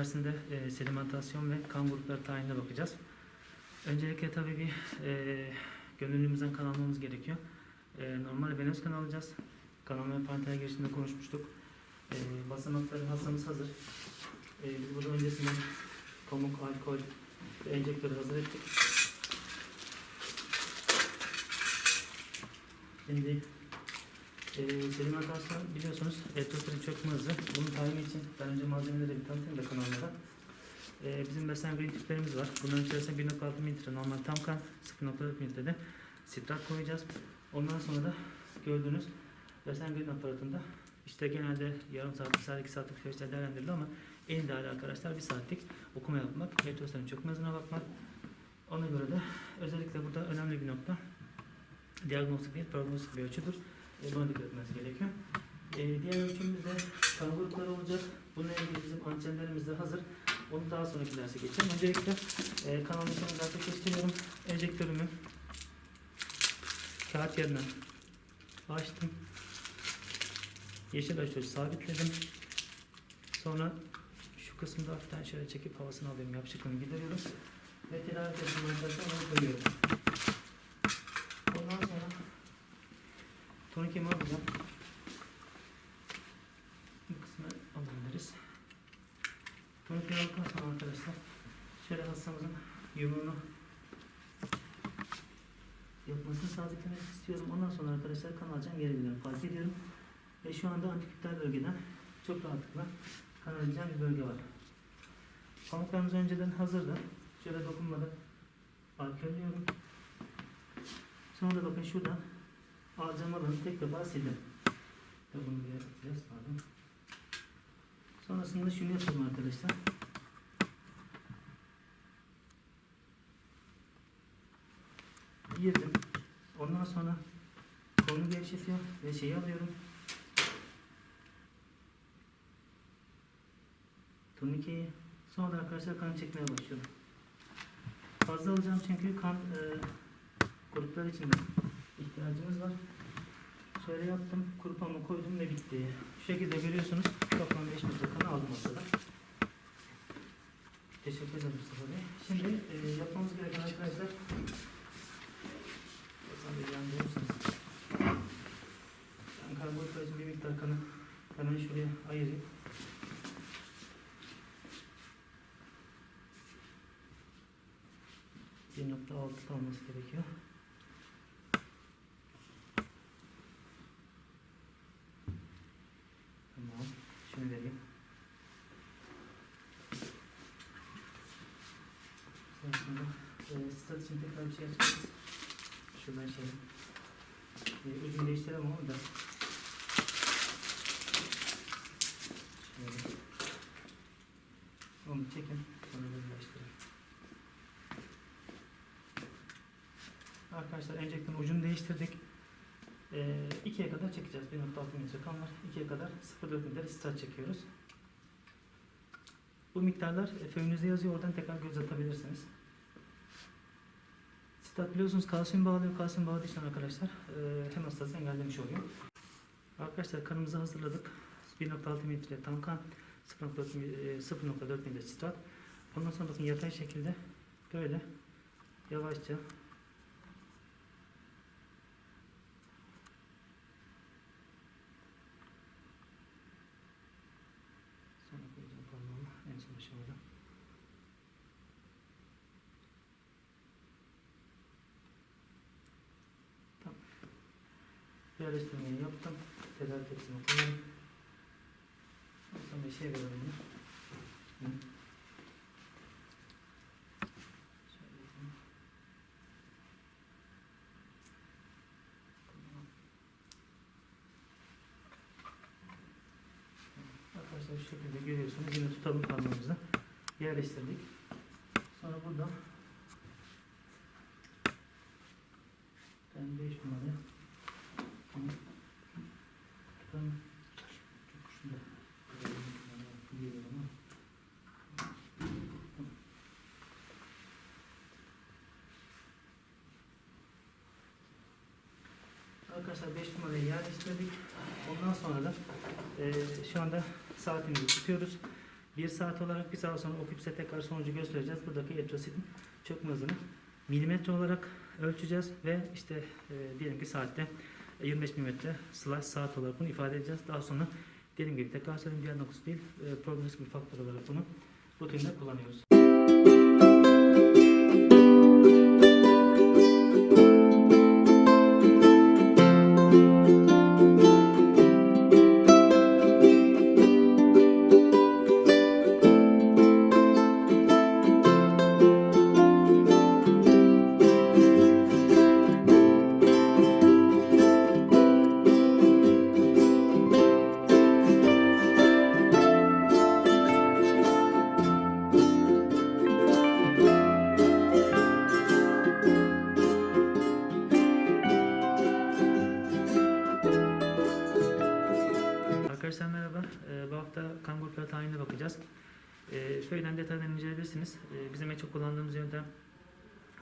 dersinde e, sedimentasyon ve kan grupları tayinine bakacağız. Öncelikle tabii bir e, gönüllümüzden kan almamız gerekiyor. E, normal venöz kan alacağız. Kanalma ve parenteral girişinde konuşmuştuk. E, basamakları hastamız hazır. E, biz burada öncesinde pamuk, alkol ve enjektörü hazır ettik. Şimdi e, sedimentasyon biliyorsunuz etrofili çökme hızı. Bunun tayini için ben önce malzemeleri bir tanıtayım da kanallara. E, bizim besen green tüplerimiz var. Bunların içerisine 1.6 mililitre normal tam kan, 0.4 mililitre de sitrat koyacağız. Ondan sonra da gördüğünüz besen green aparatında işte genelde yarım saat, bir saat, iki saatlik süreçte değerlendiriliyor ama en ideali arkadaşlar bir saatlik okuma yapmak, etrofilin çökme hızına bakmak. Ona göre de özellikle burada önemli bir nokta diagnostik değil, prognostik bir ölçüdür. Buna dikkat etmesi gerekiyor. E, diğer ölçümümüz de grupları olacak. Bununla ilgili bizim antijenlerimiz de hazır. Onu daha sonraki derse geçelim. Öncelikle e, kanalın sonunu gerçekleştiriyorum. Enjektörümü kağıt yerine açtım. Yeşil aşırı sabitledim. Sonra şu kısmında hafiften şöyle çekip havasını alıyorum. Yapışıklığını gideriyorum. Ve tedavi tepkimi arkadaşlar onu koyuyorum. Ondan sonra tonikemi alacağım. Bu kısmı alabiliriz. Tonikemi aldıktan sonra arkadaşlar şöyle hastamızın yumruğunu yapmasını sabitlemek istiyorum. Ondan sonra arkadaşlar kan alacağım yere gidiyorum. Fark ediyorum. Ve şu anda antiküpter bölgeden çok rahatlıkla kan alacağım bir bölge var. Pamuklarımız önceden hazırdı. Şöyle dokunmadan arkalıyorum. Sonra da bakın şuradan alacağım alanı tek defa sildim. Bunu bir yapacağız pardon. Sonrasında şunu yapalım arkadaşlar. Girdim. Ondan sonra kolunu gevşetiyor ve şeyi alıyorum. Turnikeyi. Sonra da arkadaşlar kan çekmeye başlıyorum. Fazla alacağım çünkü kan e, gruplar için de ihtiyacımız var. Şöyle yaptım, kuru pamuğu koydum ve bitti. Şu şekilde görüyorsunuz toplam 5 metre kanı aldım ortada. Teşekkür ederim Mustafa Bey. Şimdi e, yapmamız gereken arkadaşlar Hasan Bey yardımcı olursanız. Ben karbonhidrat için bir miktar kanı hemen şuraya ayırayım. Bir nokta altı kalması gerekiyor. Tamam. Şunu vereyim. Sonrasında e, stat için tekrar bir şey açacağız. Şuradan şey. E, ucunu değiştirelim ama da. Şöyle. Onu çekin. Sonra birleştirelim. Arkadaşlar enjektörün ucunu değiştirdik. E, 2'ye kadar çekeceğiz. 1.6 metre kan var. 2'ye kadar 0.4 metre stat çekiyoruz. Bu miktarlar e, föyünüzde yazıyor. Oradan tekrar göz atabilirsiniz. Stat biliyorsunuz kalsiyum bağlıyor. Kalsiyum bağladığı için arkadaşlar e, hemostazı engellemiş oluyor. Arkadaşlar kanımızı hazırladık. 1.6 metre tam kan, 0.4 mi- e, 0.4 metre stat. Ondan sonra bakın yatay şekilde böyle yavaşça Sonra koyacağım parmağımı en son aşamada. Tamam. Yerleştirmeyi yaptım. Tedavi tepsime koyalım. Sonra şey verelim. Şöyle. Arkadaşlar şu şekilde görüyorsunuz. Yine tutalım parmağımızla. Yerleştirdik. Sonra buradan ben 5 numara Tamam. Tutalım. Şurada. Geliyor ama. Arkadaşlar 5 numarayı yerleştirdik. Ondan sonra da eee, şu anda saatimizi tutuyoruz. Bir saat olarak bir saat sonra okuyup size tekrar sonucu göstereceğiz. Buradaki etrositin çökme hızını milimetre olarak ölçeceğiz ve işte e, diyelim ki saatte 25 milimetre slash saat olarak bunu ifade edeceğiz. Daha sonra dediğim gibi tekrar söyleyeyim diğer noktası değil e, prognostik bir faktör olarak bunu rutinde kullanıyoruz.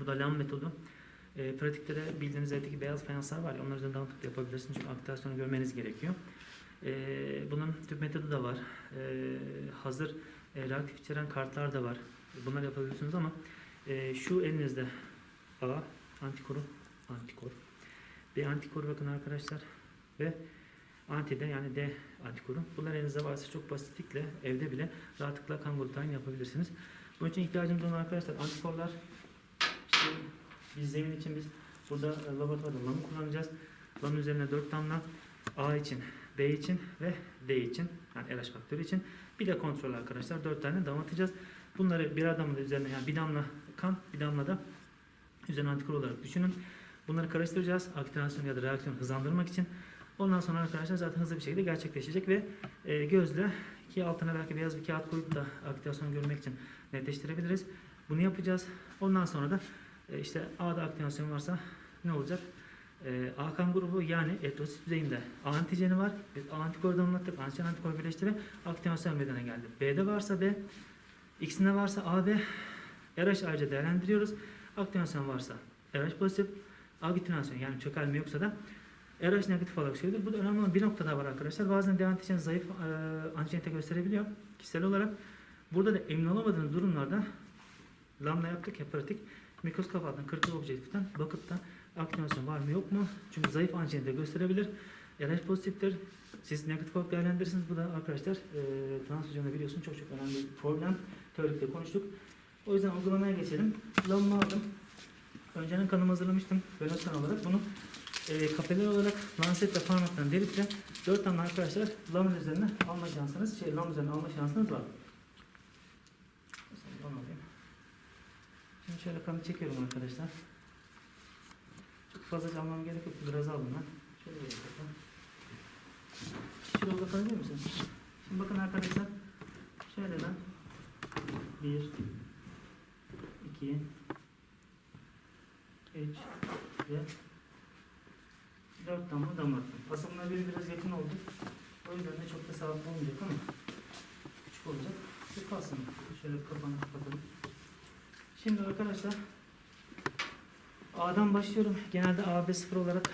Bu da LAM metodu. Ee, pratiklere bildiğiniz evdeki beyaz fayanslar var onlar üzerinden tıklı yapabilirsiniz çünkü aktivasyonu görmeniz gerekiyor. Ee, bunun tüp metodu da var. Ee, hazır e, reaktif içeren kartlar da var. Bunlar yapabilirsiniz ama e, şu elinizde A antikoru antikor B antikoru bakın arkadaşlar ve Anti de yani D antikoru. Bunlar elinizde varsa çok basitlikle evde bile rahatlıkla kan grubu tayin yapabilirsiniz. Bunun için ihtiyacımız olan arkadaşlar antikorlar. Biz zemin için biz burada e, laboratuvarda LAM'ı kullanacağız. LAM'ın üzerine 4 damla A için, B için ve D için yani RH faktörü için bir de kontrol arkadaşlar 4 tane damlatacağız. Bunları bir damla üzerine yani bir damla kan bir damla da üzerine antikor olarak düşünün. Bunları karıştıracağız. Aktivasyon ya da reaksiyonu hızlandırmak için. Ondan sonra arkadaşlar zaten hızlı bir şekilde gerçekleşecek ve e, gözle ki altına belki beyaz bir kağıt koyup da aktivasyonu görmek için netleştirebiliriz. Bunu yapacağız. Ondan sonra da e, işte A'da aktivasyon varsa ne olacak? E, A kan grubu yani eritrosit düzeyinde A antijeni var. Biz A antikor damlattık. Antijen antikor birleştire aktivasyon meydana geldi. B'de varsa B, X'inde varsa A, B, RH ayrıca değerlendiriyoruz. Aktivasyon varsa RH pozitif, aglutinasyon yani çökelme yoksa da RH negatif olarak söylüyor. Burada önemli olan bir nokta daha var arkadaşlar. Bazen D antijen zayıf e, antijenite gösterebiliyor kişisel olarak. Burada da emin olamadığınız durumlarda lambda yaptık ya pratik. Mikroskop altından kırpık objektiften bakıp da aktivasyon var mı yok mu? Çünkü zayıf antijenite gösterebilir. RH pozitiftir. Siz negatif olarak değerlendirirsiniz. Bu da arkadaşlar e, transfüzyonda biliyorsun çok çok önemli bir problem. Teorikte konuştuk. O yüzden uygulamaya geçelim. Lambda aldım. Önceden kanımı hazırlamıştım. Venöz kan olarak. Bunu e, kafeler olarak lansetle parmaktan delip de 4 tane arkadaşlar lam üzerine alma şansınız, şey lam üzerine alma şansınız var. Mesela bunu alayım. Şimdi şöyle kanı çekiyorum arkadaşlar. Çok fazla almam gerek yok. Biraz aldım ben. Şöyle yapalım. Şuraya bakabilir misiniz? Şimdi bakın arkadaşlar. Şöyle ben 1 2 3 ve 4 damla damlattım. Aslında bunlar biraz yakın oldu. O yüzden de çok da sağlıklı olmayacak ama küçük olacak. Bir kalsın. Şöyle kapağını kapatalım. Şimdi arkadaşlar A'dan başlıyorum. Genelde A, B sıfır olarak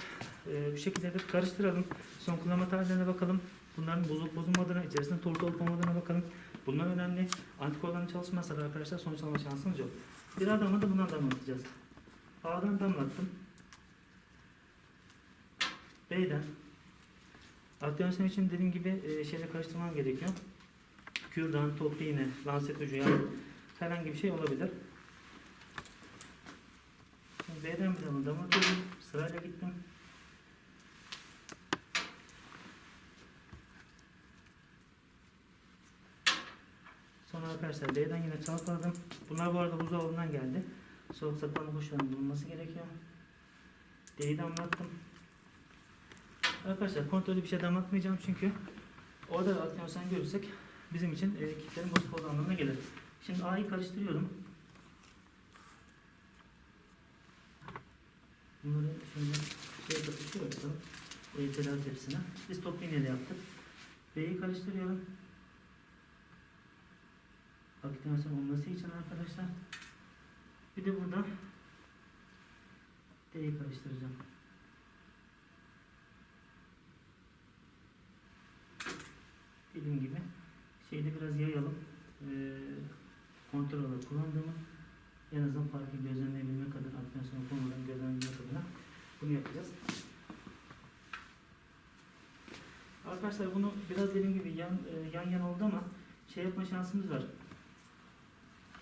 e, bu şekilde karıştıralım. Son kullanma tarihlerine bakalım. Bunların bozulup bozulmadığına, içerisinde tortu olup olmadığına bakalım. Bunlar önemli. Antikorların çalışmazsa da arkadaşlar sonuç alma şansınız yok. Bir adamı da bundan damlatacağız. A'dan damlattım. B'den aktivasyon için dediğim gibi e, şeyle karıştırmam gerekiyor. Kürdan, toplu iğne, lanset ucu yani herhangi bir şey olabilir. Bir damla damatıyorum. Sırayla gittim. Sonra arkadaşlar D'den yine çalkaladım. Bunlar bu arada buzdolabından geldi. Soğuk saklama kuşlarının bulunması gerekiyor. D'yi damlattım. Arkadaşlar kontrollü bir şey damlatmayacağım çünkü orada da aktivasyon görürsek bizim için e, kitlerin bozuk olduğu anlamına gelir. Şimdi A'yı karıştırıyorum. Bunları şöyle şey yapıştırıyor bakalım. E, telafi hepsine. Biz toplu iğneyle yaptık. B'yi karıştırıyorum. Aktivasyon olması için arkadaşlar. Bir de burada D'yi karıştıracağım. Dediğim gibi şeyde biraz yayalım. e, kontrol kullandığımı en azından farkı gözlemleyebilmek adına aktivasyonu konmadan gözlemleyebilmek adına bunu yapacağız. Arkadaşlar bunu biraz dediğim gibi yan, e, yan yana oldu ama şey yapma şansımız var.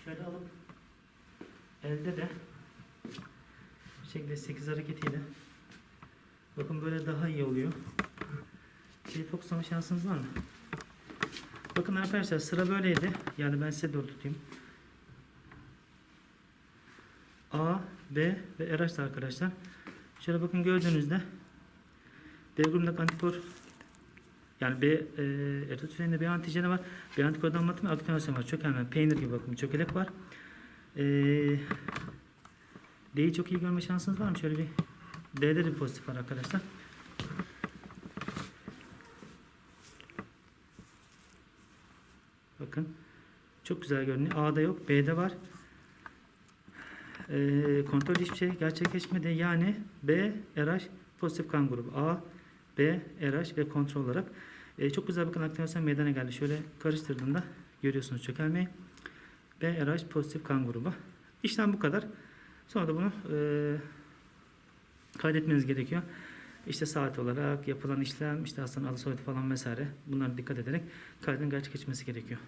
Şöyle alıp elde de bir şekilde 8 hareketiyle bakın böyle daha iyi oluyor. Şey fokuslama şansınız var mı? Bakın arkadaşlar sıra böyleydi. Yani ben size doğru tutayım. A, B ve RH arkadaşlar. Şöyle bakın gördüğünüzde B grubundaki antikor yani B e, eritritüfeninde B antigeni var. B antikordan anlatım ve aktivasyon var. Çökelme, peynir gibi bakın çökelek var. E, D'yi çok iyi görme şansınız var mı? Şöyle bir D'de de bir pozitif var arkadaşlar. Bakın. Çok güzel görünüyor. A'da yok. B'de var. Ee, kontrol hiçbir şey gerçekleşmedi. Yani B, RH pozitif kan grubu. A, B, RH ve kontrol olarak. Ee, çok güzel bakın aktivasyon meydana geldi. Şöyle karıştırdığımda görüyorsunuz çökelmeyi. B, RH pozitif kan grubu. İşlem bu kadar. Sonra da bunu e, kaydetmeniz gerekiyor. İşte saat olarak yapılan işlem, işte hastanın soyadı falan vesaire. Bunlara dikkat ederek kaydın gerçekleşmesi gerekiyor.